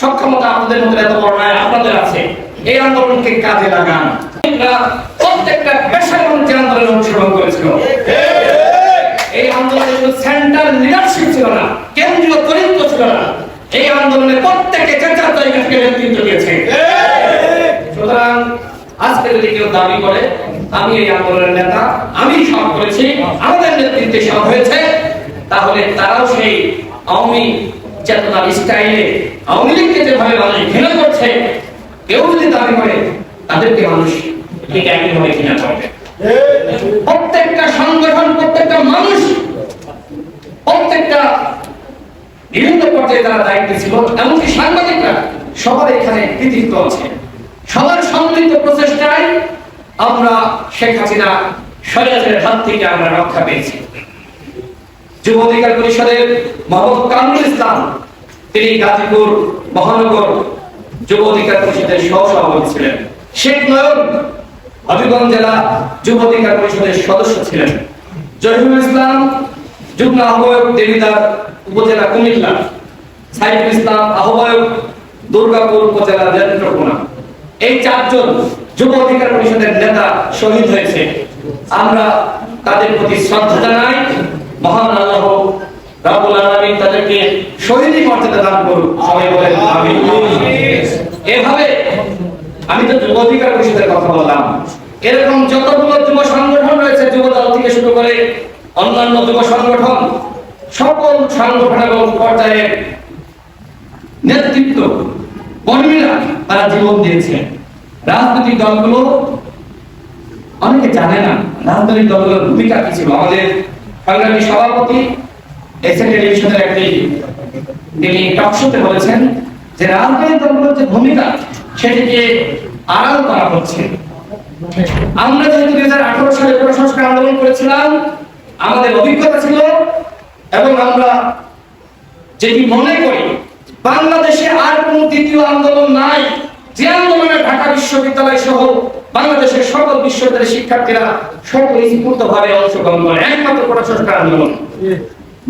সক্ষমতা আপনাদের মধ্যে এত বড় নয় আপনাদের আছে। এই আন্দোলনকে কাজে লাগান। প্রত্যেকটা পেশাগত যে আন্দোলনে অংশগ্রহণ করেছিল, এই আন্দোলনে শুধু সেন্ট্রাল লিডারশিপ ছিল না, কেন্দ্রীয় চরিত্র ছিল না। এই আন্দোলনে প্রত্যেকে যার জায়গা নেতৃত্ব দিয়েছে। সুতরাং আজকে যদি কেউ দাবি করে, আমি এই আন্দোলনের নেতা, আমি সব করেছি, আমাদের নেতৃত্বে সব হয়েছে, তাহলে তারাও সেই আওয়ামী চেতনার স্টাইলে আওয়ামী লীগকে যেভাবে মানুষ ঘৃণা করছে, কেউ যদি দাবি করে, তাদেরকে মানুষ ঠিক একইভাবে ঘৃণা করবে প্রত্যেকটা সংগঠন, প্রত্যেকটা মানুষ, প্রত্যেকটা বিভিন্ন পর্যায়ে তারা দায়িত্বে ছিল, এমনকি সাংবাদিকরা সবার এখানে কৃতিত্ব আছে। সবার সম্মিলিত প্রচেষ্টায় আমরা শেখ হাসিনা স্বৈরাচারের হাত থেকে আমরা রক্ষা পেয়েছি। যুব অধিকার পরিষদের মোহাম্মদ কামরুল ইসলাম, তিনি গাজীপুর মহানগর যুব অধিকার পরিষদের সহ সভাপতি ছিলেন। শেখ নয়ন হবিগঞ্জ জেলা যুব অধিকার পরিষদের সদস্য ছিলেন। জহিরুল ইসলাম, যুগ্ম আহ্বায়ক দেবিদার উপজেলা কুমিল্লা। সাইফুল ইসলাম, আহ্বায়ক দুর্গাপুর উপজেলা নেত্রকোনা। এই চারজন যুব অধিকার পরিষদের নেতা শহীদ হয়েছে। আমরা তাদের প্রতি শ্রদ্ধা জানাই। মহান আল্লাহ রাব্বুল আলামিন তাদেরকে শহীদি মর্যাদা দান করুন। সবাই বলেন, আমিন। এভাবে আমি তো যুব অধিকার পরিষদের কথা বললাম। এরকম যতগুলো যুব সংগঠন রয়েছে, যুব দল থেকে শুরু করে অন্যান্য যুব সংগঠন, সকল সংগঠন এবং পর্যায়ের নেতৃত্ব, কর্মীরা তারা জীবন দিয়েছে। রাজনৈতিক দলগুলো অনেকে জানে না, রাজনৈতিক দলগুলোর ভূমিকা কি ছিল? আমাদের সংগ্রামী সভাপতি এসএ টেলিভিশনের একটি তিনি টকশোতে বলেছেন যে রাজনৈতিক দলগুলোর যে ভূমিকা, সেটিকে আড়াল করা হচ্ছে। আমরা যেহেতু দুই হাজার আঠারো সালে প্রশাসন আন্দোলন করেছিলাম, আমাদের অভিজ্ঞতা ছিল এবং আমরা যেটি মনে করি, বাংলাদেশে আর কোন দ্বিতীয় আন্দোলন নাই। যে ঢাকা বিশ্ববিদ্যালয় সহ বাংলাদেশের সকল বিশ্ববিদ্যালয়ের শিক্ষার্থীরা ভাবে অংশগ্রহণ করে। একমাত্র প্রশাসন আন্দোলন।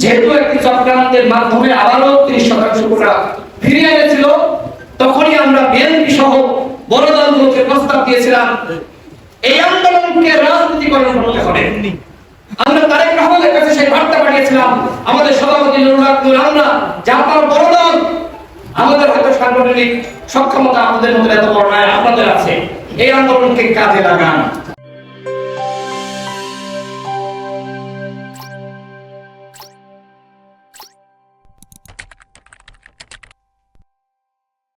যেহেতু একটি চক্রান্তের মাধ্যমে আবারও তিরিশ শতাংশ কোটা ফিরিয়ে এনেছিল, তখনই আমরা বিএনপি সহ বড় দলগুলোকে প্রস্তাব দিয়েছিলাম, এই আন্দোলনকে রাজনীতিকরণ করতে হবে। আমরা তারেক রহমানের কাছে সেই বার্তা পাঠিয়েছিলাম, আমাদের সভাপতি নুরুল আমরা যে আপনারা বড় দল, আমাদের হয়তো সাংগঠনিক সক্ষমতা আমাদের মধ্যে এত বড় আপনাদের আছে। এই আন্দোলনকে কাজে লাগান।